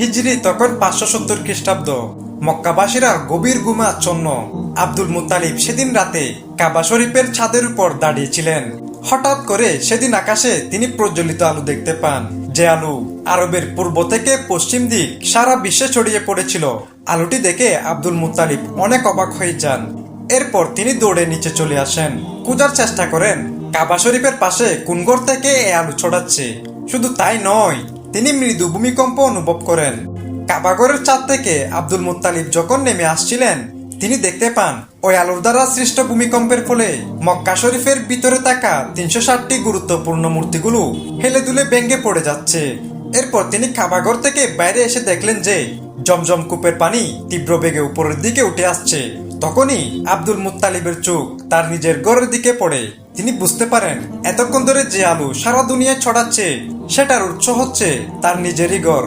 হিজরি তখন পাঁচশো সত্তর খ্রিস্টাব্দ। মক্কাবাসীরা গভীর ঘুমে আচ্ছন্ন। আব্দুল মুতালিব সেদিন রাতে কাবা শরীফের ছাদের উপর দাঁড়িয়েছিলেন। হঠাৎ করে সেদিন আকাশে তিনি প্রজ্বলিত আলু দেখতে পান। যে আলু আরবের পূর্ব থেকে পশ্চিম দিক সারা বিশ্বে ছড়িয়ে পড়েছিল। আলুটি দেখে আব্দুল মুতালিব অনেক অবাক হয়ে যান। এরপর তিনি দৌড়ে নিচে চলে আসেন। খোঁজার চেষ্টা করেন, কাবা শরীফের পাশে কোন ঘর থেকে এ আলু ছড়াচ্ছে। শুধু তাই নয় তিনি মৃদু ভূমিকম্প অনুভব করেন। কাবাগরের চাঁদ থেকে আব্দুল মুত্তালিব যখন নেমে আসছিলেন, তিনি দেখতে পান, ওই আলোর দ্বারা সৃষ্ট ভূমিকম্পের ফলে মক্কা শরীফের ভিতরে থাকা তিনশো ষাটটি গুরুত্বপূর্ণ মূর্তিগুলো হেলে দুলে ভেঙে পড়ে যাচ্ছে। এরপর তিনি কাবাগর থেকে বাইরে এসে দেখলেন যে, জমজম কূপের পানি তীব্র বেগে উপরের দিকে উঠে আসছে। তখনই আব্দুল মুত্তালিবের চোখ তার নিজের ঘরের দিকে পড়ে। তিনি বুঝতে পারেন, এতক্ষণ ধরে যে আলু সারা দুনিয়ায় ছড়াচ্ছে, সেটার উৎস হচ্ছে তার নিজেরই ঘর।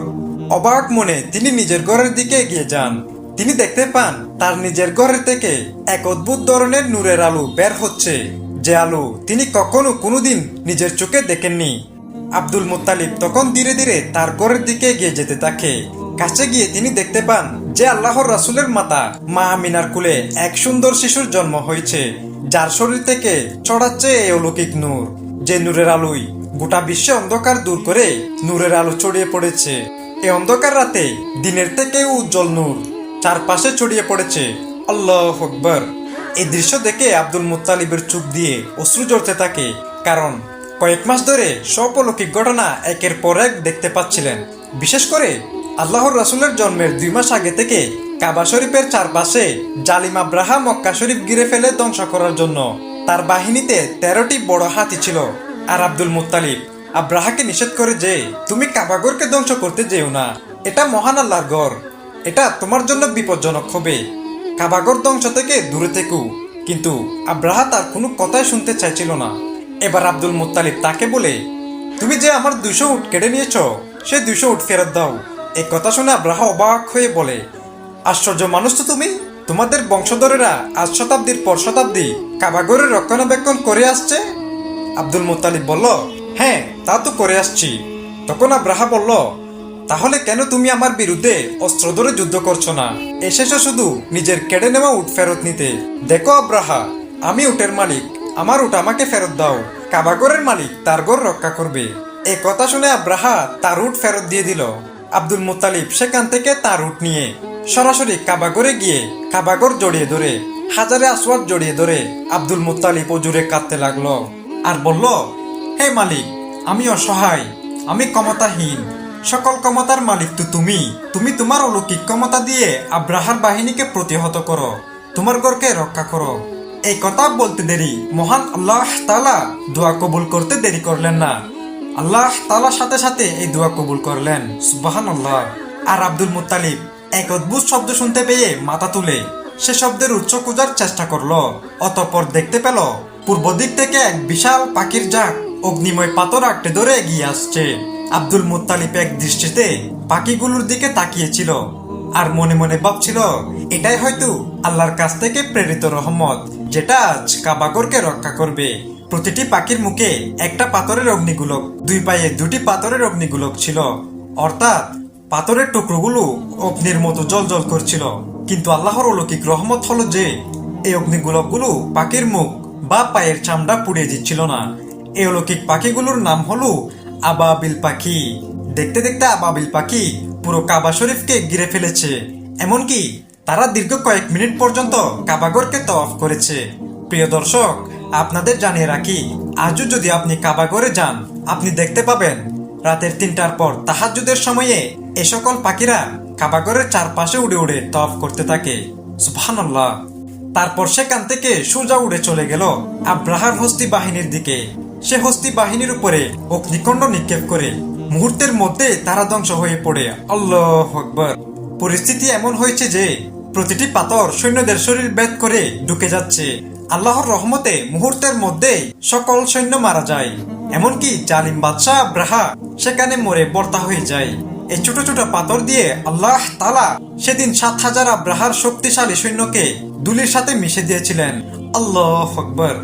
অবাক মনে তিনি নিজের ঘরের দিকে এগিয়ে যান। তিনি দেখতে পান, তার নিজের ঘরের থেকে এক অদ্ভুত ধরনের নূরের আলু বের হচ্ছে। যে আলু তিনি কখনো কোনোদিন নিজের চোখে দেখেননি। আব্দুল মুত্তালিব তখন ধীরে ধীরে তার ঘরের দিকে এগিয়ে যেতে থাকে। কাছে গিয়ে তিনি দেখতে পান যে আল্লাহর রাসুলের মাতা মা আমিনার কুলে এক সুন্দর শিশুর জন্ম হয়েছে। যার শরীর থেকে ছড়াচ্ছে এই অলৌকিক নূর, যে নূরের আলোই গোটা বিশ্বে অন্ধকার দূর করে নূরের আলো ছড়িয়ে পড়েছে। এই অন্ধকার রাতে দিনের থেকেও উজ্জ্বল নূর, চারপাশে ছড়িয়ে পড়েছে। আল্লাহ আকবর। এই দৃশ্য দেখে আব্দুল মুত্তালিবের চোখ দিয়ে অশ্রু জ্বলতে থাকে, কারণ কয়েক মাস ধরে সব অলৌকিক ঘটনা একের পর এক দেখতে পাচ্ছিলেন। বিশেষ করে আল্লাহর রাসুলের জন্মের দুই মাস আগে থেকে কাবা শরীফের চারপাশে জালিম আব্রাহা মক্কা শরীফ গিরে ফেলে ধ্বংস করার জন্য। তার বাহিনীতে তেরোটি বড় হাতি ছিল, আর আব্দুল মুত্তালিব আব্রাহাকে নিষেধ করে যে, তুমি কাবাগরকে ধ্বংস করতে যেও না। এটা মহান আল্লাহর গড় এটা তোমার জন্য বিপজ্জনক হবে। কাবাগর ধ্বংস থেকে দূরে থেকো। কিন্তু আব্রাহা তার কোনো কথাই শুনতে চাইছিল না। এবার আব্দুল মুত্তালিব তাকে বলে, তুমি যে আমার দুশো উট কেড়ে নিয়েছ, সে দুশো উট ফেরত দাও। এই কথা শুনে আব্রাহা অবাক হয়ে বলে আশ্চর্য মানুষ তো তুমি। তোমাদের বংশধরেরা আজ শতাব্দীর পর শতাব্দী কাবাগরের রক্ষণাবেক্ষণ করে আসছে। আব্দুল মুত্তালিব বলল হ্যাঁ তা তো করে আসছি। তখন আব্রাহা বলল, তাহলে কেন তুমি আমার বিরুদ্ধে অস্ত্র ধরে যুদ্ধ করছ না? এসেছ শুধু নিজের কেড়ে নেওয়া উট ফেরত নিতে। দেখো আব্রাহা, আমি উটের মালিক। আমার উট আমাকে ফেরত দাও। কাবাগরের মালিক তার ঘর রক্ষা করবে। এ কথা শুনে আব্রাহা তার উট ফেরত দিয়ে দিল। আব্দুল মুতালিব সেখান থেকে তার উট নিয়ে সরাসরি কাবাগরে গিয়ে কাবাগর জড়িয়ে ধরে, হাজারে আসওয়াদ জড়িয়ে ধরে আব্দুল মুতালিব জুড়ে কাঁদতে লাগল। আর বলল, হে মালিক, আমি অসহায়, আমি ক্ষমতাহীন, সকল ক্ষমতার মালিক তো তুমি। তুমি তোমার অলৌকিক ক্ষমতা দিয়ে আব্রাহার বাহিনীকে প্রতিহত করো, তোমার গড়কে রক্ষা করো। এই কথা বলতে দেরি। মহান আল্লাহ তালা দোয়া কবুল করতে দেরি করলেন না। আল্লাহ তালার সাথে সাথে এই দোয়া কবুল করলেন। সুবাহান আল্লাহ আর আব্দুল মুতালিব এক অদ্ভুত শব্দ শুনতে পেয়ে মাথা তুলে সে শব্দের উচ্চ খোঁজার চেষ্টা করল। অতঃপর দেখতে পেল, পূর্ব দিক থেকে এক বিশাল পাখির জাক অগ্নিময় পাথর আঁকড়ে ধরে এগিয়ে আসছে। আব্দুল মুত্তালিব এক দৃষ্টিতে পাখিগুলোর দিকে তাকিয়েছিল আর মনে মনে ভাবছিল, এটাই হয়তো আল্লাহর কাছ থেকে প্রেরিত রহমত, যেটা আজ কাবাগরকে রক্ষা করবে। প্রতিটি পাখির মুখে একটা পাথরের অগ্নিগুলক, দুই পায়ে দুটি পাথরের অগ্নিগুলক ছিল। অর্থাৎ পাথরের টুকরোগুলো অগ্নির মতো জল জল করছিল। কিন্তু আল্লাহর অলৌকিক রহমত হলো যে, এই অগ্নিগোলকগুলো পাখির মুখ বা পায়ের চামড়া পুড়িয়ে দিচ্ছিল না। এই অলৌকিক পাখিগুলোর নাম হলো আবাবিল পাখি। দেখতে দেখতে আবাবিল পাখি পুরো কাবা শরীফকে ঘিরে ফেলেছে। এমনকি তারা দীর্ঘ কয়েক মিনিট পর্যন্ত কাবাগরকে তফ করেছে। প্রিয় দর্শক, আপনাদের জানিয়ে রাখি, আজও যদি আপনি কাবাগরে যান, আপনি দেখতে পাবেন রাতের তিনটার পর তাহাজুদের সময়ে এ সকল পাখিরা কাবাগরের চারপাশে উড়ে উড়ে তফ করতে থাকে। তারপর সেখান থেকে সোজা উড়ে চলে গেল আব্রাহার হস্তি বাহিনীর দিকে। সে হস্তি বাহিনীর উপরে অগ্নিকণ্ড নিক্ষেপ করে। মুহূর্তের মধ্যে তারা ধ্বংস হয়ে পড়ে। আল্লাহ আকবর। পরিস্থিতি এমন হয়েছে যে প্রতিটি পাথর সৈন্যদের শরীর বেদ করে ঢুকে যাচ্ছে। আল্লাহর রহমতে মুহূর্তের মধ্যে সকল সৈন্য মারা যায়। এমনকি জালিম বাদশাহ আব্রাহা সেখানে মরে বর্তা হয়ে যায়। এই ছোট ছোট পাথর দিয়ে আল্লাহ তালা সেদিন সাত হাজার আব্রাহার শক্তিশালী সৈন্যকে দুলির সাথে মিশে দিয়েছিলেন। আল্লাহ আকবর।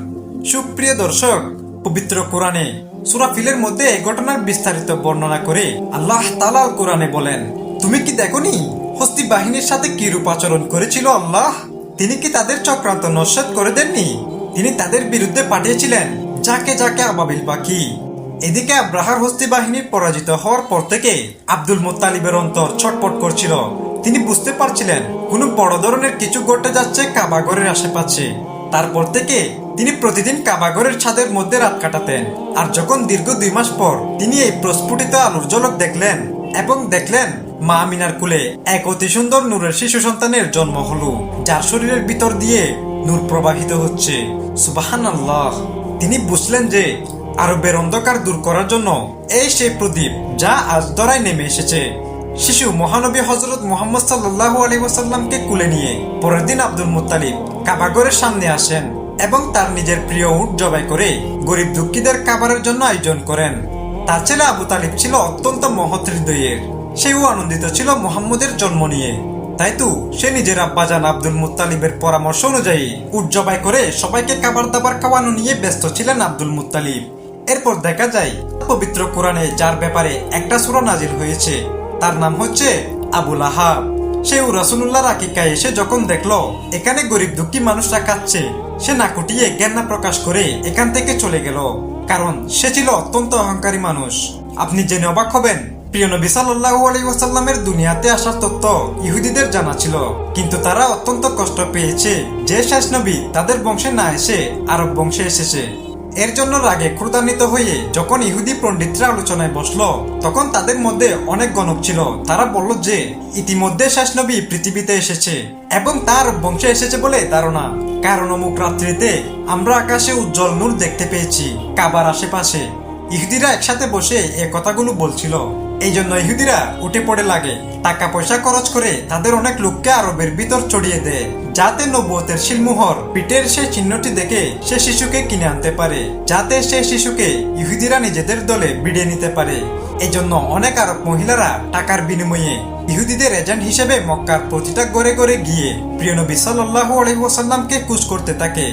সুপ্রিয় দর্শক, পবিত্র কোরআনে সুরাফিলের মধ্যে এই ঘটনার বিস্তারিত বর্ণনা করে আল্লাহ তালাল কোরআনে বলেন, তুমি কি দেখনি? হস্তি বাহিনীর সাথে কি রূপ আচরণ করেছিল আল্লাহ? তিনি কি তাদের চক্রান্ত নস্বাত করে দেননি? তিনি তাদের বিরুদ্ধে পাঠিয়েছিলেন। যাকে যাকে আবাবিল পাখি এদিকে আব্রাহার হস্তি বাহিনী পরাজিত হওয়ার পর থেকে আব্দুল মোত্তালিবের অন্তর ছটপট করছিল। তিনি বুঝতে পারছিলেন কোনো বড় ধরনের কিছু ঘটে যাচ্ছে কাবাগরের আশেপাশে। তারপর থেকে তিনি প্রতিদিন কাবাগরের ছাদের মধ্যে রাত কাটাতেন। আর যখন দীর্ঘ দুই মাস পর তিনি এই প্রস্ফুটিত আলোর ঝলক দেখলেন এবং দেখলেন মা মিনার কুলে এক অতি সুন্দর নূরের শিশু সন্তানের জন্ম হলো, যার শরীরের ভিতর দিয়ে নূর প্রবাহিত হচ্ছে। সুবাহান আল্লাহ তিনি বুঝলেন যে আরবের অন্ধকার দূর করার জন্য এই সেই প্রদীপ যা আজ দরায় নেমে এসেছে। শিশু মহানবী হজরত মোহাম্মদ সাল্লাহ আলী ওয়াসাল্লামকে কুলে নিয়ে পরের দিন আব্দুল মুত্তালিব কাবাগরের সামনে আসেন এবং তার নিজের প্রিয় উট জবাই করে গরিব দুঃখীদের কাবারের জন্য আয়োজন করেন। তার ছেলে আবু তালিব ছিল অত্যন্ত মহৎ হৃদয়ের। সেও আনন্দিত ছিল মোহাম্মদের জন্ম নিয়ে। তাই তো, সে নিজের আব্বাজান আব্দুল মুত্তালিবের পরামর্শ অনুযায়ী উট জবাই করে সবাইকে খাবার দাবার খাওয়ানো নিয়ে ব্যস্ত ছিলেন আব্দুল মুত্তালিব। এরপর দেখা যায়, পবিত্র কোরআনে যার ব্যাপারে একটা সূরা নাজির হয়েছে, তার নাম হচ্ছে আবুল আহাব। সেও রাসুল্লাহ আকিকায় এসে যখন দেখল, এখানে গরিব দুঃখী মানুষরা খাচ্ছে, সে না কুটিয়ে জ্ঞানা প্রকাশ করে এখান থেকে চলে গেল। কারণ সে ছিল অত্যন্ত অহংকারী মানুষ। আপনি জেনে অবাক হবেন প্রিয় নবী সাল্লাল্লাহু আলাইহি ওয়াসাল্লামের দুনিয়াতে আসার তত্ত্ব ইহুদিদের জানা ছিল। কিন্তু তারা অত্যন্ত কষ্ট পেয়েছে যে শেষ নবী তাদের বংশে না এসে আরব বংশে এসেছে। এর জন্য রাগে ক্রোধান্বিত হয়ে যখন ইহুদি পণ্ডিতরা আলোচনায় বসল, তখন তাদের মধ্যে অনেক গণক ছিল। তারা বলল যে, ইতিমধ্যে শেষ নবী পৃথিবীতে এসেছে এবং তার বংশে এসেছে বলে ধারণা। কারণ অমুক রাত্রিতে আমরা আকাশে উজ্জ্বল নূর দেখতে পেয়েছি, কাবার আশেপাশে। ইহুদিরা একসাথে বসে এ কথাগুলো বলছিল। এই জন্য ইহুদিরা উঠে পড়ে লাগে। টাকা পয়সা খরচ করে তাদের অনেক লোককে আরবের ভিতর চড়িয়ে দেয়, যাতে নবুয়তের শিলমোহর পিঠের সেই চিহ্নটি দেখে সে শিশুকে কিনে আনতে পারে, যাতে সে শিশুকে ইহুদিরা নিজেদের দলে বিড়িয়ে নিতে পারে। এই জন্য অনেক আরব মহিলারা টাকার বিনিময়ে ইহুদিদের এজেন্ট হিসেবে মক্কার প্রতিটা ঘরে ঘরে গিয়ে প্রিয় নবী সাল্লাহ আলহিহাসাল্লামকে কুচ করতে থাকে।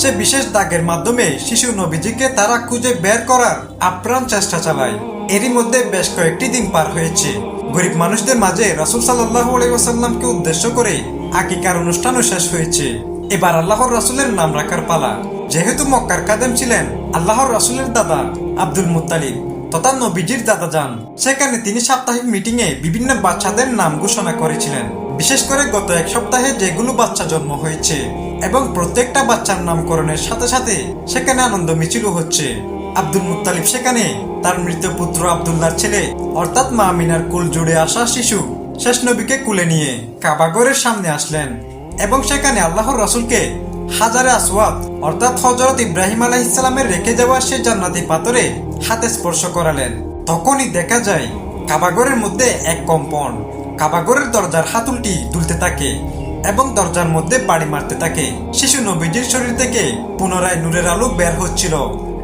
সে বিশেষ দাগের মাধ্যমে শিশু নবীজিকে তারা খুঁজে বের করার আপ্রাণ চেষ্টা চালায়। এরই মধ্যে বেশ কয়েকটি দিন পার হয়েছে। গরিব মানুষদের মাঝে রাসুল সাল্লাহ আলাইসাল্লামকে উদ্দেশ্য করে আকিকার অনুষ্ঠানও শেষ হয়েছে। এবার আল্লাহর রাসুলের নাম রাখার পালা। যেহেতু মক্কার কাদেম ছিলেন, আল্লাহর রাসুলের দাদা আব্দুল মুতালিব তথা নবীজির দাদা যান। সেখানে তিনি সাপ্তাহিক মিটিং এ বিভিন্ন বাচ্চাদের নাম ঘোষণা করেছিলেন। বিশেষ করে গত এক সপ্তাহে যেগুলো বাচ্চা জন্ম হয়েছে এবং প্রত্যেকটা বাচ্চার নামকরণের সাথে সাথে সেখানে আনন্দ মিছিল হচ্ছে। আব্দুল মুত্তালিব সেখানে তার মৃত পুত্র আবদুল্লাহর ছেলে, অর্থাৎ মা মিনার কুল জুড়ে আসা শিশু শেষ নবীকে কুলে নিয়ে কাবাগরের সামনে আসলেন এবং সেখানে আল্লাহর রাসুলকে হাজারে আসওয়াত, অর্থাৎ হজরত ইব্রাহিম আলাইসালামের রেখে যাওয়া সে জান্নাতি পাথরে হাতে স্পর্শ করালেন। তখনই দেখা যায় কাবাগরের মধ্যে এক কম্পন। কাবাগরের দরজার হাতুলটি দুলতে থাকে এবং দরজার মধ্যে বাড়ি মারতে থাকে। শিশু নবীজির শরীর থেকে পুনরায় নূরের আলো বের হচ্ছিল।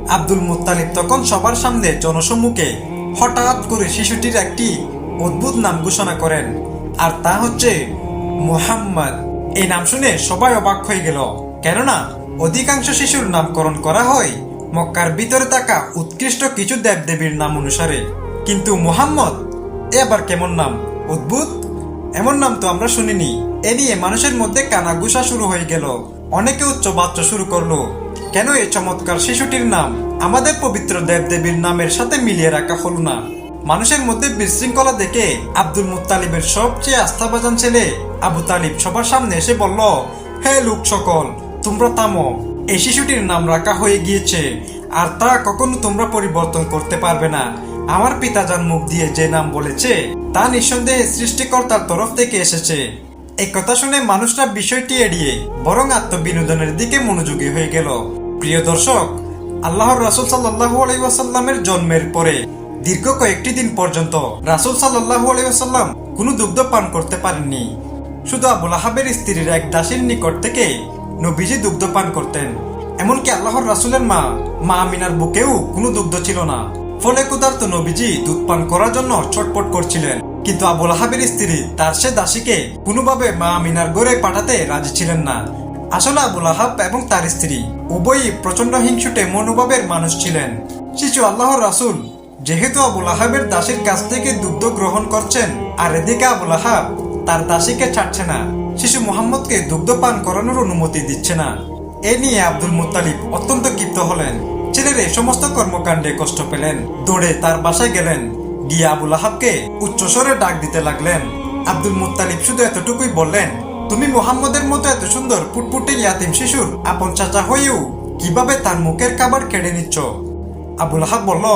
আব্দুল মুত্তালিব তখন সবার সামনে জনসম্মুখে হঠাৎ করে শিশুটির একটি অদ্ভুত নাম ঘোষণা করেন। আর তা হচ্ছে মুহাম্মদ। এই নাম শুনে সবাই অবাক হয়ে গেল। কেননা অধিকাংশ শিশুর নামকরণ করা হয় মক্কার ভিতরে থাকা উৎকৃষ্ট কিছু দেবদেবীর নাম অনুসারে। কিন্তু মোহাম্মদ, এ আবার কেমন নাম? অদ্ভুত? এমন নাম তো আমরা শুনিনি। এ নিয়ে মানুষের মধ্যে কানাঘুষা শুরু হয়ে গেল। অনেকে উচ্চ বাচ্চা শুরু করল। কেন এই চমৎকার শিশুটির নাম? আমাদের পবিত্র দেবদেবীর নামের সাথে মিলিয়ে রাখা হলো না। মানুষের মধ্যে বিশৃঙ্খলা দেখে আব্দুল মুত্তালিবের সবচেয়ে আস্থাভাজন ছেলে আবু তালিব সবার সামনে এসে বলল, হে লোক সকল, তোমরা থামো। এই শিশুটির নাম রাখা হয়ে গিয়েছে, আর তা কখনো তোমরা পরিবর্তন করতে পারবে না। আমার পিতা যার মুখ দিয়ে যে নাম বলেছে, তা নিঃসন্দেহে সৃষ্টিকর্তার তরফ থেকে এসেছে। এই কথা শুনে মানুষরা বিষয়টি এড়িয়ে বরং আত্মবিনোদনের দিকে মনোযোগী হয়ে গেল। প্রিয় দর্শক, আল্লাহর রাসুল সাল্লাহু আলাইসাল্লামের জন্মের পরে, দীর্ঘ কয়েকটি দিন পর্যন্ত রাসুল সাল্লাহু আলাইসাল্লাম কোনো দুগ্ধ পান করতে পারেননি। শুধু আবুল আহাবের স্ত্রীর এক দাসীর নিকট থেকে নবীজি দুগ্ধ পান করতেন। এমনকি আল্লাহর রাসুলের মা মা আমিনার বুকেও কোনো দুগ্ধ ছিল না। ফলে ক্ষুধার্ত নবীজি দুধ পান করার জন্য ছটপট করছিলেন। কিন্তু আবুল আহাবের স্ত্রী তার সে দাসীকে কোনোভাবে মা আমিনার গড়ে পাঠাতে রাজি ছিলেন না। আসলে আবুল আহাব এবং তার স্ত্রী। উভয়ই প্রচণ্ড হিংসুটে মনোভাবের মানুষ ছিলেন। শিশু আল্লাহর রাসুল, যেহেতু আবুল আহাবের দাসীর কাছ থেকে দুগ্ধ গ্রহণ করছেন, আর এদিকে আবুল আহাব তার দাসীকে ছাড়ছে না। শিশু মোহাম্মদকে দুগ্ধ পান করানোর অনুমতি দিচ্ছে না। এ নিয়ে আব্দুল মুত্তালিব অত্যন্ত ক্ষিপ্ত হলেন। ছেলের এই সমস্ত কর্মকাণ্ডে কষ্ট পেলেন। দৌড়ে তার বাসায় গেলেন। গিয়ে আবুল আহাবকে উচ্চস্বরে ডাক দিতে লাগলেন। আব্দুল মুত্তালিব শুধু এতটুকুই বললেন তুমি মোহাম্মদের মতো এত সুন্দর পুটপুটে ইয়াতিম শিশুর আপন চাচা হয়েও কীভাবে তার মুখের খাবার কেড়ে নিচ্ছ? আবুল আহাব বলল,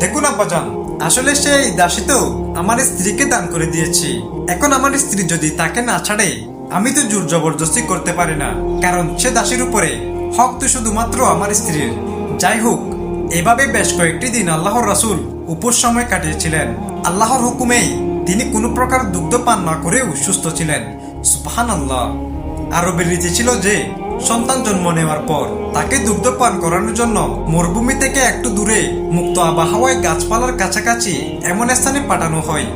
দেখুন আব্বাজান আসলে সে এই দাসী তো আমার স্ত্রীকে দান করে দিয়েছি। এখন আমার স্ত্রী যদি তাকে না ছাড়ে, আমি তো জোর জবরদস্তি করতে পারি না। কারণ সে দাসীর উপরে হক তো শুধুমাত্র আমার স্ত্রীর। যাই হোক, এভাবে বেশ কয়েকটি দিন আল্লাহর রাসূল উপোস সময় কাটিয়েছিলেন। আল্লাহর হুকুমেই তিনি কোনো প্রকার দুগ্ধ পান না করেও সুস্থ ছিলেন। আরবের রীতি ছিল যে, সন্তান জন্ম নেওয়ার পর তাকে দুগ্ধ পান করানোর জন্য মরুভূমি থেকে একটু দূরে মুক্ত আবহাওয়ায় গাছপালার কাছাকাছি এমন স্থানে পাঠানো হয়,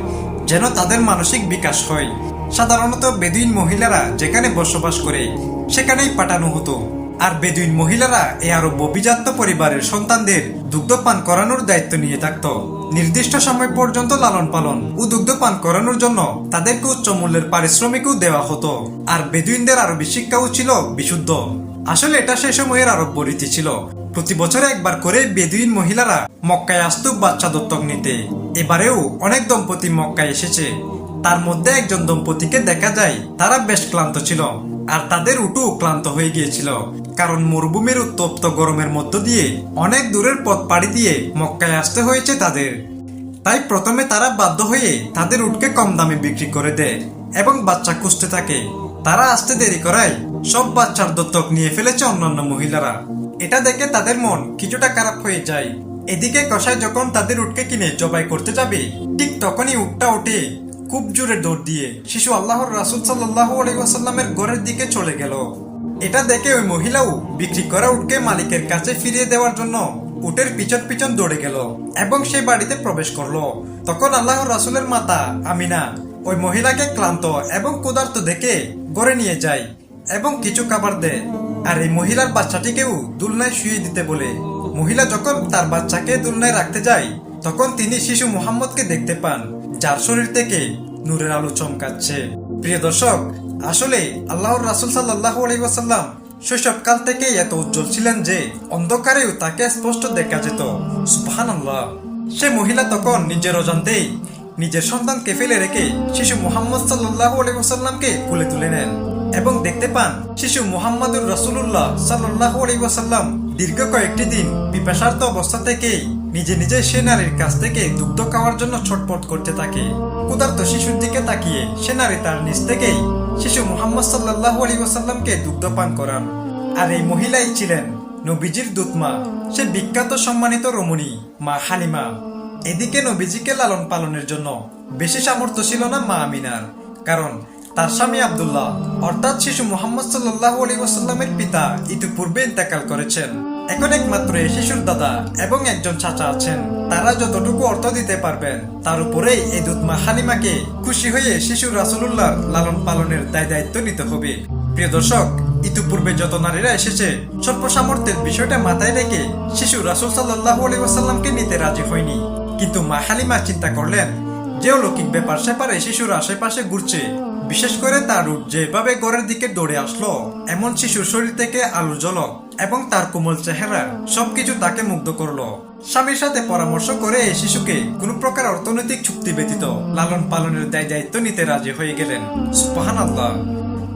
যেন তাদের মানসিক বিকাশ হয়। সাধারণত বেদুইন মহিলারা যেখানে বসবাস করে, সেখানেই পাঠানো হতো। আর বেদুইন মহিলারা এই আরব অভিজাত পরিবারের সন্তানদের দুগ্ধ পান করানোর দায়িত্ব নিয়ে থাকত। নির্দিষ্ট সময় পর্যন্ত লালন পালন ও দুগ্ধ পান করানোর জন্য তাদেরকে উচ্চ মূল্যের পারিশ্রমিকও দেওয়া হতো আর বেদুইনদের আরবি শিক্ষাও ছিল বিশুদ্ধ। আসলে এটা সে সময়ের আরব রীতি ছিল। প্রতি বছরে একবার করে বেদুইন মহিলারা মক্কায় আসত বাচ্চা দত্তক নিতে। এবারেও অনেক দম্পতি মক্কায় এসেছে। তার মধ্যে একজন দম্পতিকে দেখা যায়, তারা বেশ ক্লান্ত ছিল। আর তাদের উটু ক্লান্ত হয়ে গিয়েছিল, কারণ মরুভূমির উত্তপ্ত গরমের মধ্য দিয়ে অনেক দূরের পথ পাড়ি দিয়ে মক্কায় আসতে হয়েছে তাদের। তাই প্রথমে তারা বাধ্য হয়ে তাদের উটকে কম দামে বিক্রি করে দেয় এবং বাচ্চা খুঁজতে থাকে। তারা আসতে দেরি করায় সব বাচ্চার দত্তক নিয়ে ফেলেছে অন্যান্য মহিলারা। এটা দেখে তাদের মন কিছুটা খারাপ হয়ে যায়। এদিকে কষায় যখন তাদের উটকে কিনে জবাই করতে যাবে, ঠিক তখনই উটটা ওঠে খুব জোরে দৌড় দিয়ে শিশু আল্লাহর রাসুল সাল্লাহ আলাইসাল্লামের ঘরের দিকে চলে গেল। এটা দেখে ওই মহিলাও বিক্রি করা উটকে মালিকের কাছে ফিরিয়ে দেওয়ার জন্য উটের পিছন পিছন দৌড়ে গেল এবং সেই বাড়িতে প্রবেশ করল। তখন আল্লাহর রাসুলের মাতা আমিনা ওই মহিলাকে ক্লান্ত এবং ক্ষুধার্ত দেখে গড়ে নিয়ে যায় এবং কিছু খাবার দেয়। আর এই মহিলার বাচ্চাটিকেও দুলনায় শুয়ে দিতে বলে। মহিলা যখন তার বাচ্চাকে দুলনায় রাখতে যায়, তখন তিনি শিশু মোহাম্মদকে দেখতে পান। যার শরীর থেকে নূরের আলো চমকাচ্ছে। প্রিয় দর্শক, আসলে আল্লাহর রাসুল সাল্লাহ আলাইসাল্লাম শৈশবকাল থেকেই এত উজ্জ্বল ছিলেন যে অন্ধকারেও তাকে স্পষ্ট দেখা যেত। সুবহান সে মহিলা তখন নিজের অজান্তেই নিজের সন্তানকে ফেলে রেখে শিশু মোহাম্মদ সাল্লাহ আলাইসাল্লামকে কোলে তুলে নেন এবং দেখতে পান শিশু মোহাম্মদুর রসুল্লাহ সাল্লাহ আলাইসাল্লাম দীর্ঘ কয়েকটি দিন পিপাসার্থ অবস্থা থেকেই নিজে নিজে সে নারীর কাছ থেকে দুগ্ধ খাওয়ার জন্য ছটপট করতে থাকে। ক্ষুধার্ত শিশুর দিকে তাকিয়ে সে নারী তার নিজ থেকেই শিশু মোহাম্মদ সাল্লাহ আলাইসাল্লামকে দুগ্ধ পান করান। আর এই মহিলাই ছিলেন নবীজির দুতমা। সে বিখ্যাত সম্মানিত রমণী, মা হালিমা। এদিকে নবীজিকে লালন পালনের জন্য বেশি সামর্থ্য ছিল না মা আমিনার, কারণ তার স্বামী আবদুল্লাহ, অর্থাৎ শিশু মোহাম্মদ সাল্লাহ আলী ওয়াসাল্লামের পিতা ইতিপূর্বে ইন্তেকাল করেছেন। এখন একমাত্র শিশুর দাদা এবং একজন চাচা আছেন। তারা যতটুকু অর্থ দিতে পারবেন, তার উপরেই এই দুধমা হালিমাকে খুশি হয়ে শিশু রাসুল্লাহ লালন পালনের দায় দায়িত্ব নিতে হবে। প্রিয় দর্শক, ইতিপূর্বে যত নারীরা এসেছে, স্বল্প সামর্থ্যের বিষয়টা মাথায় রেখে শিশু রাসুল সাল্লাহ আলী ওয়াসাল্লামকে নিতে রাজি হয়নি। কিন্তু মা হালিমা চিন্তা করলেন যে অলৌকিক ব্যাপার সেপারে শিশুর আশেপাশে ঘুরছে। বিশেষ করে তার রূপ যেভাবে ঘরের দিকে দৌড়ে আসলো, এমন শিশুর শরীর থেকে আলু জলক এবং তার কোমল চেহারা সবকিছু তাকে মুগ্ধ করল। স্বামীর সাথে পরামর্শ করে শিশুকে কোনো প্রকার অর্থনৈতিক চুক্তি ব্যতীত লালন পালনের দায় দায়িত্ব নিতে রাজি হয়ে গেলেন। সুপাহান আল্লাহ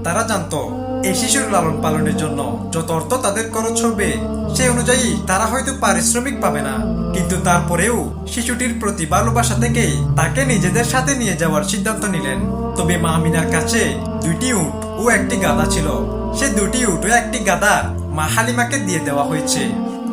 তারা জানতো, এই শিশুর লালন পালনের জন্য যত অর্থ তাদের খরচ হবে, সেই অনুযায়ী তারা হয়তো পারিশ্রমিক পাবে না। কিন্তু তারপরেও শিশুটির প্রতি ভালোবাসা থেকে তাকে নিজেদের সাথে নিয়ে যাওয়ার সিদ্ধান্ত নিলেন। তবে মা আমিনার কাছে দুইটি উট ও একটি গাদা ছিল। সে দুটি উট ও একটি গাদা মা হালিমাকে দিয়ে দেওয়া হয়েছে।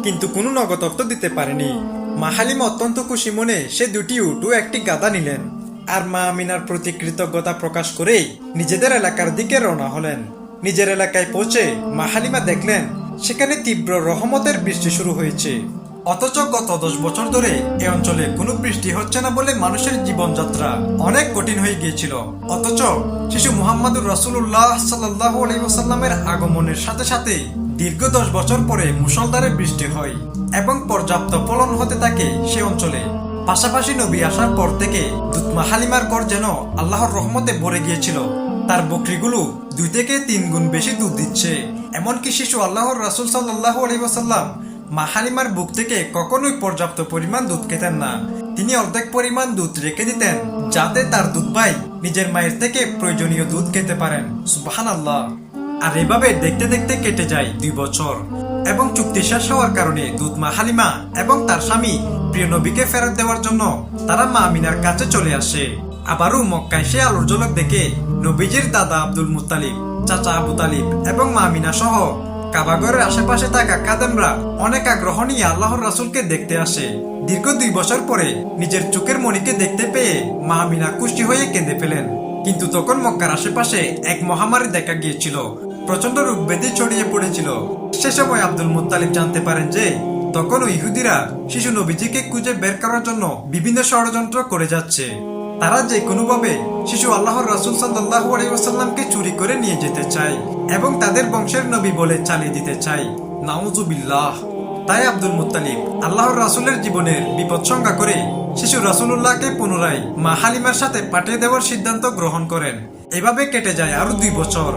কিন্তু কোনো নগদ অর্থ দিতে পারেনি। মা হালিমা অত্যন্ত খুশি মনে সে দুটি উটু একটি গাদা নিলেন আর মা আমিনার প্রতি কৃতজ্ঞতা প্রকাশ করেই নিজেদের এলাকার দিকে রওনা হলেন। নিজের এলাকায় পৌঁছে মা হালিমা দেখলেন সেখানে তীব্র রহমতের বৃষ্টি শুরু হয়েছে। অথচ গত দশ বছর ধরে এ অঞ্চলে কোনো বৃষ্টি হচ্ছে না বলে মানুষের জীবনযাত্রা অনেক কঠিন হয়ে গিয়েছিল। অথচ শিশু মুহাম্মদুর রসুল্লাহ সাল্লাহ আলাইসাল্লামের আগমনের সাথে সাথে দীর্ঘ দশ বছর পরে মুসলধারে বৃষ্টি হয় এবং পর্যাপ্ত ফলন হতে থাকে সে অঞ্চলে। পাশাপাশি নবী আসার পর থেকে দুতমা হালিমার ঘর যেন আল্লাহর রহমতে ভরে গিয়েছিল। তার বকরিগুলো দুই থেকে তিন গুণ বেশি দুধ দিচ্ছে। এমনকি শিশু আল্লাহর রাসুল সাল্লাহ আলহিবাসাল্লাম মা হালিমার বুক থেকে কখনোই পর্যাপ্ত পরিমাণ দুধ খেতেন না। তিনি অর্ধেক পরিমাণ দুধ রেখে দিতেন যাতে তার দুধ ভাই নিজের মায়ের থেকে প্রয়োজনীয় দুধ খেতে পারেন। সুবাহান আল্লাহ আর এভাবে দেখতে দেখতে কেটে যায় দুই বছর। এবং চুক্তি শেষ হওয়ার কারণে দুধ মা হালিমা এবং তার স্বামী প্রিয় নবীকে ফেরত দেওয়ার জন্য তারা মা আমিনার কাছে চলে আসে। আবারও মক্কায় সে আলোর ঝলক দেখে নবীজির দাদা আব্দুল মুতালিব চাচা আবু তালিব এবং মা আমিনা সহ কাবাগরের আশেপাশে থাকা কাদেমরা অনেক আগ্রহ নিয়ে আল্লাহর রাসুলকে দেখতে আসে। দীর্ঘ দুই বছর পরে নিজের চোখের মণিকে দেখতে পেয়ে মা আমিনা খুশি হয়ে কেঁদে ফেলেন। কিন্তু তখন মক্কার আশেপাশে এক মহামারী দেখা গিয়েছিল। প্রচণ্ড রূপ ব্যাধি ছড়িয়ে পড়েছিল। সে সময় আব্দুল মুত্তালিব জানতে পারেন যে তখন ইহুদিরা শিশু নবীজিকে খুঁজে বের করার জন্য বিভিন্ন ষড়যন্ত্র করে যাচ্ছে। তারা যে কোনোভাবে শিশু আল্লাহর রাসুল সাল্লাহ আলাইসাল্লামকে চুরি করে নিয়ে যেতে চায় এবং তাদের বংশের নবী বলে চালিয়ে দিতে চায়। নাউজুবিল্লাহ তাই আব্দুল মুত্তালিব আল্লাহর রাসুলের জীবনের বিপদ সংজ্ঞা করে শিশু রাসুল্লাহকে পুনরায় মা হালিমার সাথে পাঠিয়ে দেওয়ার সিদ্ধান্ত গ্রহণ করেন। এভাবে কেটে যায় আরও দুই বছর।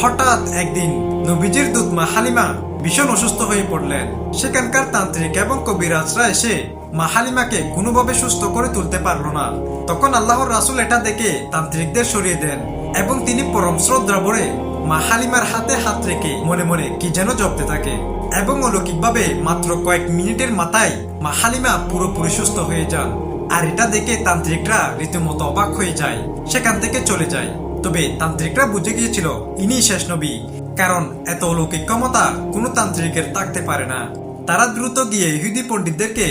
হঠাৎ একদিন নবীজির দূত মা হালিমা ভীষণ অসুস্থ হয়ে পড়লেন। সেখানকার তান্ত্রিক এবং কবিরাজরা এসে মা হালিমাকে কোনোভাবে সুস্থ করে তুলতে পারল না। তখন আল্লাহর রাসুল এটা দেখে তান্ত্রিকদের সরিয়ে দেন এবং তিনি পরম শ্রদ্ধা ভরে মা হালিমার হাতে হাত রেখে মনে মনে কি যেন জপতে থাকে এবং অলৌকিকভাবে মাত্র কয়েক মিনিটের মাথায় মা হালিমা পুরোপুরি সুস্থ হয়ে যান। আর এটা দেখে তান্ত্রিকরা রীতিমতো অবাক হয়ে যায়, সেখান থেকে চলে যায়। তবে তান্ত্রিকরা বুঝে গিয়েছিল ইনি শেষ নবী। কারণ এত অলৌকিক ক্ষমতা কোনো তান্ত্রিকের থাকতে পারে না। তারা দ্রুত গিয়ে ইহুদি পণ্ডিতদেরকে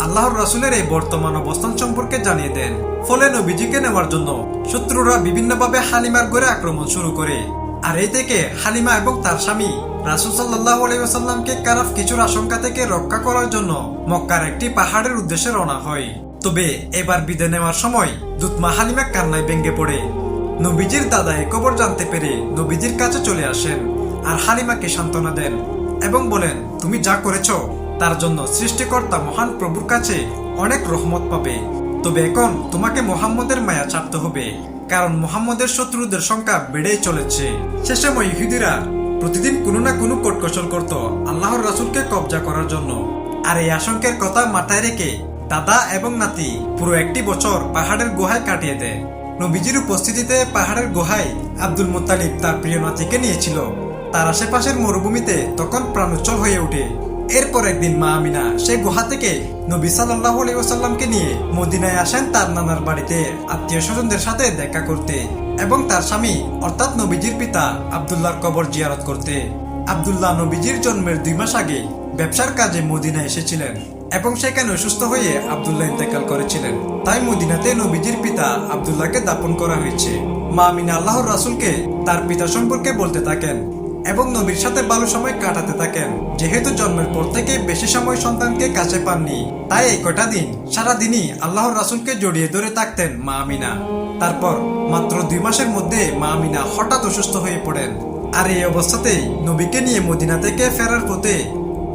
আল্লাহর রাসুলের এই বর্তমান অবস্থান সম্পর্কে জানিয়ে দেন। ফলে নবীজিকে নেওয়ার জন্য শত্রুরা বিভিন্নভাবে হালিমার গড়ে আক্রমণ শুরু করে। আর এই থেকে হালিমা এবং তার স্বামী রাসুল সাল্লাহ আলাইসাল্লামকে কারাফ কিছুর আশঙ্কা থেকে রক্ষা করার জন্য মক্কার একটি পাহাড়ের উদ্দেশ্যে রওনা হয়। তবে এবার বিদায় নেওয়ার সময় দুতমা হালিমা কান্নায় ভেঙে পড়ে। নবীজির দাদা এ খবর জানতে পেরে নবীজির কাছে চলে আসেন আর হালিমাকে সান্ত্বনা দেন এবং বলেন, তুমি যা করেছ, তার জন্য সৃষ্টিকর্তা মহান প্রভুর কাছে অনেক রহমত পাবে। তবে এখন তোমাকে মোহাম্মদের মায়া ছাড়তে হবে, কারণ মোহাম্মদের শত্রুদের সংখ্যা বেড়েই চলেছে। সে সময় ইহুদিরা প্রতিদিন কোনো না কোনো কটকৌশল করত আল্লাহর রাসুলকে কবজা করার জন্য। আর এই আশঙ্কের কথা মাথায় রেখে দাদা এবং নাতি পুরো একটি বছর পাহাড়ের গুহায় কাটিয়ে দেয়। নবীজির উপস্থিতিতে পাহাড়ের গুহায় আব্দুল মুতালিব তার প্রিয় নাতিকে নিয়েছিল। তার আশেপাশের মরুভূমিতে তখন প্রাণোচ্চল হয়ে ওঠে। এরপর একদিন মা আমিনা সেই গুহা থেকে নবী সাল্লাহ আলাইসাল্লামকে নিয়ে মদিনায় আসেন তার নানার বাড়িতে আত্মীয় স্বজনদের সাথে দেখা করতে এবং তার স্বামী, অর্থাৎ নবীজির পিতা আবদুল্লাহর কবর জিয়ারত করতে। আবদুল্লাহ নবীজির জন্মের দুই মাস আগে ব্যবসার কাজে মদিনায় এসেছিলেন। এবং সেখানে অসুস্থ হয়ে আবদুল্লাহ ইন্তেকাল করেছিলেন। তাই মদিনাতে নবীজির পিতা আবদুল্লাহকে দাপন করা হয়েছে। মা আমিনা আল্লাহর রাসুলকে তার পিতা সম্পর্কে বলতে থাকেন এবং নবীর সাথে ভালো সময় কাটাতে থাকেন। যেহেতু জন্মের পর থেকে বেশি সময় সন্তানকে কাছে পাননি, তাই এই কটা দিন সারাদিনই আল্লাহর রাসুলকে জড়িয়ে ধরে থাকতেন মা আমিনা। তারপর মাত্র দুই মাসের মধ্যে মা আমিনা হঠাৎ অসুস্থ হয়ে পড়েন। আর এই অবস্থাতেই নবীকে নিয়ে মদিনা থেকে ফেরার পথে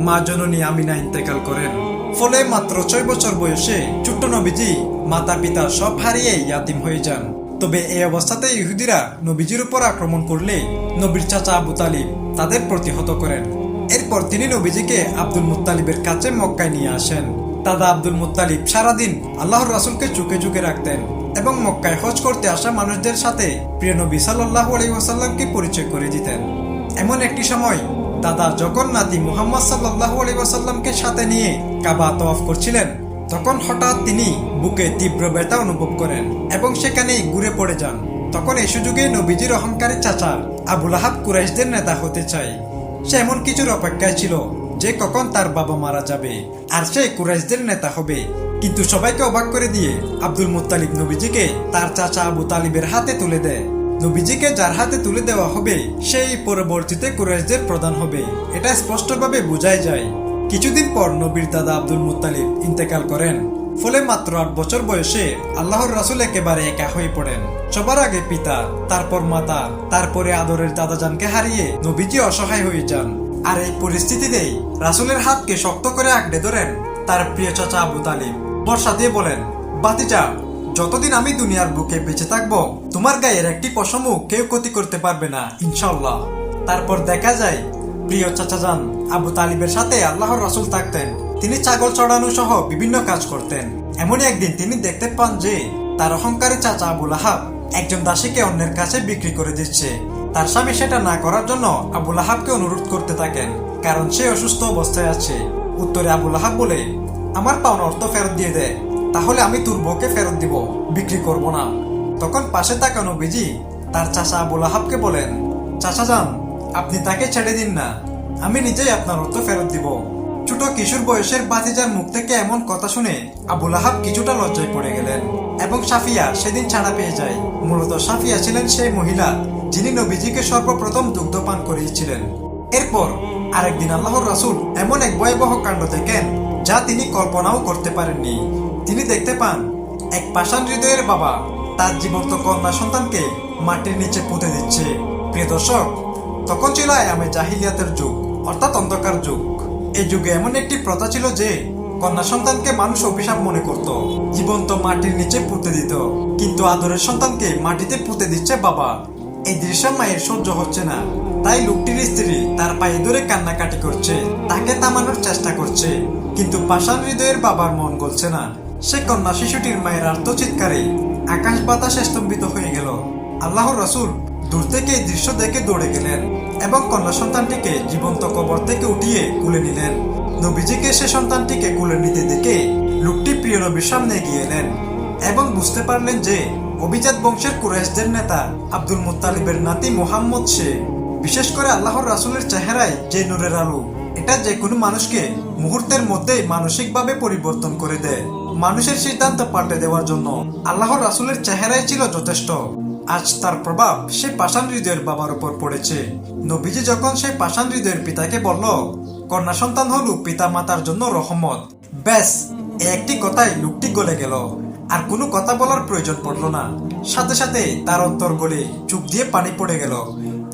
মা জননী আমিনা ইন্তেকাল করেন। ফলে মাত্র ছয় বছর বয়সে ছোট্ট নবীজি মাতা পিতা সব হারিয়ে ইয়াতিম হয়ে যান। তবে এই অবস্থাতে ইহুদিরা নবীজির উপর আক্রমণ করলে নবীর চাচা আবু তালিব তাদের প্রতিহত করেন। এরপর তিনি নবীজিকে আব্দুল মুত্তালিবের কাছে মক্কায় নিয়ে আসেন। দাদা আব্দুল মুত্তালিব সারাদিন আল্লাহর রাসুলকে চুকে চুকে রাখতেন এবং মক্কায় হজ করতে আসা মানুষদের সাথে প্রিয় নবী সাল্লাহ আলাইসাল্লামকে পরিচয় করে দিতেন। এমন একটি সময় দাদা নাতি মুহাম্মদ সাল্লাহ আলাইসাল্লামকে সাথে নিয়ে কাবা তওয়াফ করছিলেন, তখন হঠাৎ তিনি বুকে তীব্র ব্যথা অনুভব করেন এবং সেখানেই ঘুরে পড়ে যান। তখন এই সুযোগে নবীজির অহংকারী চাচা আবুল আহাব কুরাইশদের নেতা হতে চায় সে এমন কিছুর অপেক্ষায় ছিল যে কখন তার বাবা মারা যাবে, আর সে কুরাইশদের নেতা হবে। কিন্তু সবাইকে অবাক করে দিয়ে আব্দুল মুত্তালিব নবীজিকে তার চাচা আবু তালিবের হাতে তুলে দেয়। নবীজিকে যার হাতে তুলে দেওয়া হবে, সেই পরবর্তীতে কুরাইশদের প্রধান হবে। এটা স্পষ্টভাবে বোঝাই যায়। কিছুদিন পর নবীর দাদা আব্দুল মুত্তালিব ইন্তেকাল করেন। ফলে মাত্র আট বছর বয়সে আল্লাহর রাসুল একেবারে একা হয়ে পড়েন। সবার আগে পিতা, তারপর মাতা, তারপরে আদরের দাদাজানকে হারিয়ে নবীজি অসহায় হয়ে যান। আর এই পরিস্থিতিতেই রাসুলের হাতকে শক্ত করে আঁকড়ে ধরেন তার প্রিয় চাচা আবু তালিব। বর্ষা দিয়ে বলেন বাতিজা যতদিন আমি দুনিয়ার বুকে বেঁচে থাকব, তোমার গায়ের একটি পশমও কেউ ক্ষতি করতে পারবে না ইনশাল্লাহ তারপর দেখা যায়, প্রিয় চাচা যান আবু তালিবের সাথে আল্লাহর রাসুল থাকতেন। তিনি ছাগল চড়ানো সহ বিভিন্ন কাজ করতেন। এমনই একদিন তিনি দেখতে পান যে, তার অহংকারী চাচা আবুল আহাব একজন দাসীকে অন্যের কাছে বিক্রি করে দিচ্ছে। তার স্বামী সেটা না করার জন্য আবুল আহাবকে অনুরোধ করতে থাকেন, কারণ সে অসুস্থ অবস্থায় আছে। উত্তরে আবুল আহাব বলে, আমার পাওনা অর্থ ফেরত দিয়ে দে। তাহলে আমি তোর বউকে ফেরত দিব, বিক্রি করব না। তখন পাশে তাকানো বিজি তার চাচা আবুল আহাবকে বলেন, চাচা যান, আপনি তাকে ছেড়ে দিন না, আমি নিজেই আপনার অর্থ ফেরত দিব। ছোট কিশোর বয়সের বাতিজার মুখ থেকে এমন কথা শুনে আবুল আহাব কিছুটা লজ্জায় পড়ে গেলেন এবং সাফিয়া সেদিন ছাড়া পেয়ে যায়। মূলত সাফিয়া ছিলেন সেই মহিলা যিনি নবীজিকে সর্বপ্রথম দুগ্ধ পান করিয়েছিলেন। এরপর আরেকদিন আল্লাহর রাসুল এমন এক ভয়াবহ কাণ্ড দেখেন যা তিনি কল্পনাও করতে পারেননি। তিনি দেখতে পান, এক পাষাণ হৃদয়ের বাবা তার জীবন্ত কন্যা সন্তানকে মাটির নিচে পুঁতে দিচ্ছে। প্রিয় দর্শক, তখন ছিল আয়ামে জাহিলিয়াতের যুগ, অর্থাৎ অন্ধকার যুগ। এই যুগে এমন একটি প্রথা ছিল যে কন্যা সন্তানকে মানুষ অভিশাপ মনে করত, জীবন্ত মাটির নিচে পুঁতে দিত। কিন্তু আদরের সন্তানকে মাটিতে পুঁতে দিচ্ছে বাবা। এই দৃশ্য মায়ের সহ্য হচ্ছে না। তাই লোকটির স্ত্রী তার পায়ে ধরে কান্নাকাটি করছে, তাকে থামানোর চেষ্টা করছে। কিন্তু পাষাণ হৃদয়ের বাবার মন গলছে না। সে কন্যা শিশুটির মায়ের আর্তচিৎকারে আকাশ বাতাস স্তম্ভিত হয়ে গেল। আল্লাহর রাসুল দূর থেকে এই দৃশ্য দেখে দৌড়ে গেলেন এবং কন্যা সন্তানটিকে জীবন্ত কবর থেকে উঠিয়ে কুলে নিলেন। নবীজিকে সে সন্তানটিকে কুলে নিতে দেখে লোকটি প্রিয় নবীর সামনে গিয়ে এলেন এবং বুঝতে পারলেন যে অভিজাত বংশের কুরাইশদের নেতা আব্দুল মুত্তালিবের নাতি মোহাম্মদ সে। বিশেষ করে আল্লাহর রাসুলের চেহারায় যে নূরের আলো, এটা যে কোনো মানুষকে মুহূর্তের মধ্যেই মানসিকভাবে পরিবর্তন করে দেয়। মানুষের সিদ্ধান্ত পাল্টে দেওয়ার জন্য আল্লাহর রাসূলের চেহারায় ছিল যথেষ্ট। আজ তার প্রভাব সে পাষাণ হৃদয়ের বাবার উপর পড়েছে। নবীজি যখন সেই পাষাণ হৃদয়ের পিতাকে বলল, কন্যা সন্তান হল পিতা মাতার জন্য রহমত। ব্যাস একটি কথাই লোকটি গলে গেল। আর কোনো কথা বলার প্রয়োজন পড়ল না। সাথে সাথে তার অন্তর গলে চুপ দিয়ে পানি পড়ে গেল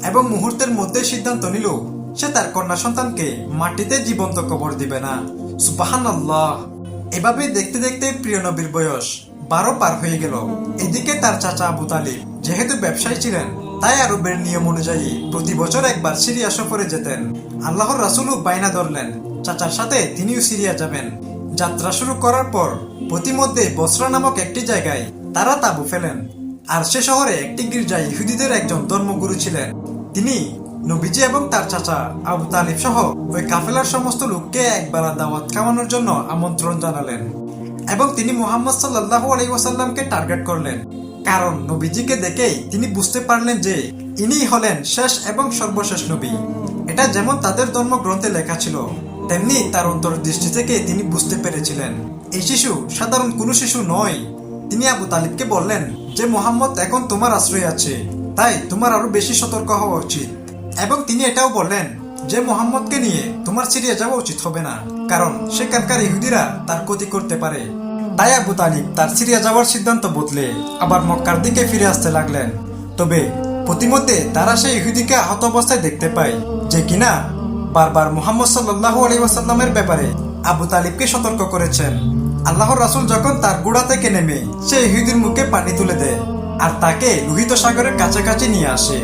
এবং মুহূর্তের মধ্যে সিদ্ধান্ত নিল, সে তার কন্যা সন্তানকে মাটিতে জীবন্ত কবর দিবে না। সুবাহান আল্লাহ এভাবে দেখতে দেখতে প্রিয় নবীর বয়স বারো পার হয়ে গেল। এদিকে তার চাচা আবু তালিব, যেহেতু ব্যবসায়ী ছিলেন, তাই আরবের নিয়ম অনুযায়ী প্রতি বছর একবার সিরিয়া সফরে যেতেন। আল্লাহর রাসুলও বাইনা ধরলেন। চাচার সাথে তিনিও সিরিয়া যাবেন। যাত্রা শুরু করার পর প্রতিমধ্যে বসরা নামক একটি জায়গায় তারা তাবু ফেলেন। আর সে শহরে একটি গির্জায় ইহুদিদের একজন ধর্মগুরু ছিলেন। তিনি নবীজি এবং তার চাচা আবু তালিব সহ ওই কাফেলার সমস্ত লোককে একবার দাওয়াত খাওয়ানোর জন্য আমন্ত্রণ জানালেন এবং তিনি মোহাম্মদ সাল্লাহ আলী ওয়াসাল্লামকে টার্গেট করলেন। কারণ নবীজিকে দেখেই তিনি বুঝতে পারলেন যে ইনি হলেন শেষ এবং সর্বশেষ নবী। এটা যেমন তাদের ধর্মগ্রন্থে লেখা ছিল, তেমনি তার অন্তর্দৃষ্টি থেকে তিনি বুঝতে পেরেছিলেন। এই শিশু সাধারণ কোনো শিশু নয়। তিনি আবু তালিবকে বললেন যে, মোহাম্মদ, এখন তোমার আশ্রয় আছে। তাই তোমার আরও বেশি সতর্ক হওয়া উচিত। এবং তিনি এটাও বললেন যে মোহাম্মদকে নিয়ে তোমার সিরিয়া যাওয়া উচিত হবে না, কারণ সেখানকার ইহুদিরা তার ক্ষতি করতে পারে। তাই আবু তালিব তার সিরিয়া যাওয়ার সিদ্ধান্ত বদলে আবার মক্কার দিকে ফিরে আসতে লাগলেন। তবে প্রতিমধ্যে তারা সেই ইহুদিকে আহত অবস্থায় দেখতে পায়, যে কিনা বারবার মোহাম্মদ সাল্লাহ আলী ওয়াসাল্লামের ব্যাপারে আবু তালিবকে সতর্ক করেছেন। আল্লাহর রাসুল যখন তার গুড়া থেকে নেমে সে ইহুদির মুখে পানি তুলে দেয়, আর তাকে লোহিত সাগরের কাছাকাছি নিয়ে আসে।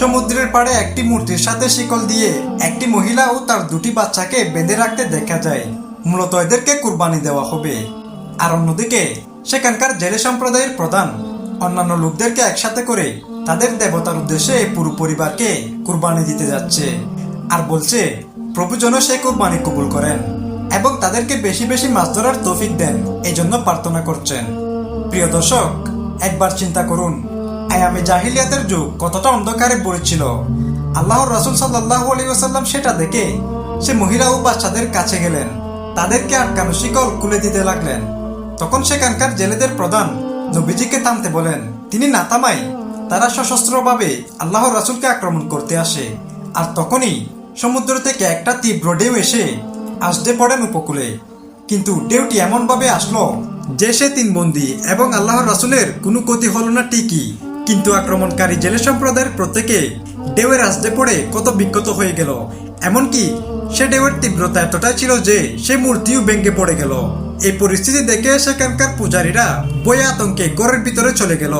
সমুদ্রের পাড়ে একটি মূর্তির সাথে শিকল দিয়ে একটি মহিলা ও তার দুটি বাচ্চাকে বেঁধে রাখতে দেখা যায়। মূলত এদেরকে কুরবানি দেওয়া হবে। আর অন্যদিকে, সেখানকার জেলে সম্প্রদায়ের প্রধান, অন্যান্য লোকদেরকে একসাথে করে তাদের দেবতার উদ্দেশ্যে পুরো পরিবারকে কুরবানি দিতে যাচ্ছে। আর বলছে, প্রভু যেন সে কুরবানি কবুল করেন এবং তাদেরকে বেশি বেশি মাছ ধরার তৌফিক দেন। এই জন্য প্রার্থনা করছেন। প্রিয় দর্শক, একবার চিন্তা করুন আয়ামে জাহিলিয়াতের যুগ কতটা অন্ধকারে পড়েছিল। আল্লাহর রাসুল সাল্লাহ আলী ওসাল্লাম সেটা দেখে সে মহিলা ও বাচ্চাদের কাছে গেলেন। তাদেরকে আটকানো শিকল খুলে দিতে লাগলেন। তখন সেখানকার জেলেদের প্রধান নবীজিকে থামতে বলেন, তিনি না থামাই তারা সশস্ত্রভাবে আল্লাহর রাসুলকে আক্রমণ করতে আসে। আর তখনই সমুদ্র থেকে একটা তীব্র ঢেউ এসে আসতে পড়েন উপকূলে। কিন্তু ঢেউটি এমনভাবে আসলো যে সে তিন বন্দী এবং আল্লাহর রাসুলের কোনো ক্ষতি হলো না ঠিকই। কিন্তু আক্রমণকারী জেলে সম্প্রদায়ের প্রত্যেকে ঢেউয়ের আসতে পড়ে কত বিক্ষত হয়ে গেল। এমনকি সে ঢেউয়ের তীব্রতা এতটাই ছিল যে সে মূর্তিও ভেঙে পড়ে গেল। এই পরিস্থিতি দেখে সেখানকার পূজারীরা বই আতঙ্কে ঘরের ভিতরে চলে গেল।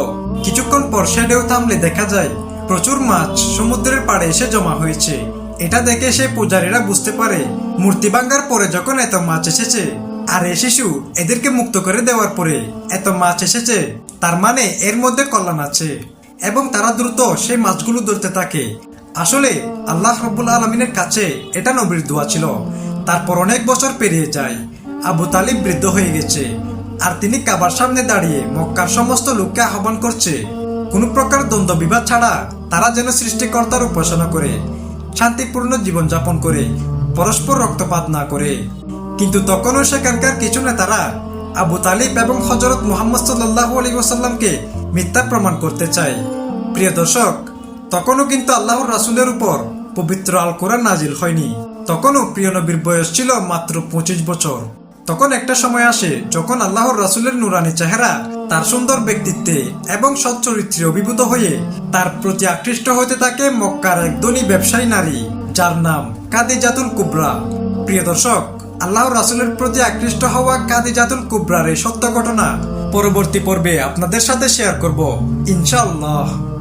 কিছুক্ষণ পর সে ঢেউ থামলে দেখা যায়, প্রচুর মাছ সমুদ্রের পাড়ে এসে জমা হয়েছে। এটা দেখে সে পূজারীরা বুঝতে পারে, মূর্তি ভাঙ্গার পরে যখন এত মাছ এসেছে আর এ শিশু, এদেরকে মুক্ত করে দেওয়ার পরে এত মাছ এসেছে, তার মানে এর মধ্যে কল্যাণ আছে। এবং তারা দ্রুত সেই মাছগুলো ধরতে থাকে। আসলে আল্লাহ রব্বুল আলমিনের কাছে এটা নবীর দোয়া ছিল। তারপর অনেক বছর পেরিয়ে যায়। আবু তালিব বৃদ্ধ হয়ে গেছে। আর তিনি কাবার সামনে দাঁড়িয়ে মক্কার সমস্ত লোককে আহ্বান করছে, কোনো প্রকার দ্বন্দ্ব বিবাদ ছাড়া তারা যেন সৃষ্টিকর্তার উপাসনা করে, শান্তিপূর্ণ জীবনযাপন করে, পরস্পর রক্তপাত না করে। কিন্তু তখনও সেখানকার কিছু নেতারা আবু তালিব এবং হজরত মোহাম্মদ সাল্লাহ আলী ওসাল্লামকে মিথ্যা প্রমাণ করতে চায়। প্রিয় দর্শক, তখনও কিন্তু আল্লাহর রাসুলের উপর পবিত্র আল কোরআন নাজিল হয়নি। তখনও প্রিয় নবীর বয়স ছিল মাত্র পঁচিশ বছর। তখন একটা সময় আসে যখন আল্লাহর রাসুলের নুরানি চেহারা তার সুন্দর ব্যক্তিত্বে এবং সচ্চরিত্রে অভিভূত হয়ে তার প্রতি আকৃষ্ট হতে থাকে মক্কার এক ধনী ব্যবসায়ী নারী, যার নাম কাদিজাতুল কুবরা। প্রিয় দর্শক আল্লাহর রাসুলের প্রতি আকৃষ্ট হওয়া কাদিজাতুল কুবরার এই সত্য ঘটনা পরবর্তী পর্বে আপনাদের সাথে শেয়ার করব, ইনশাআল্লাহ।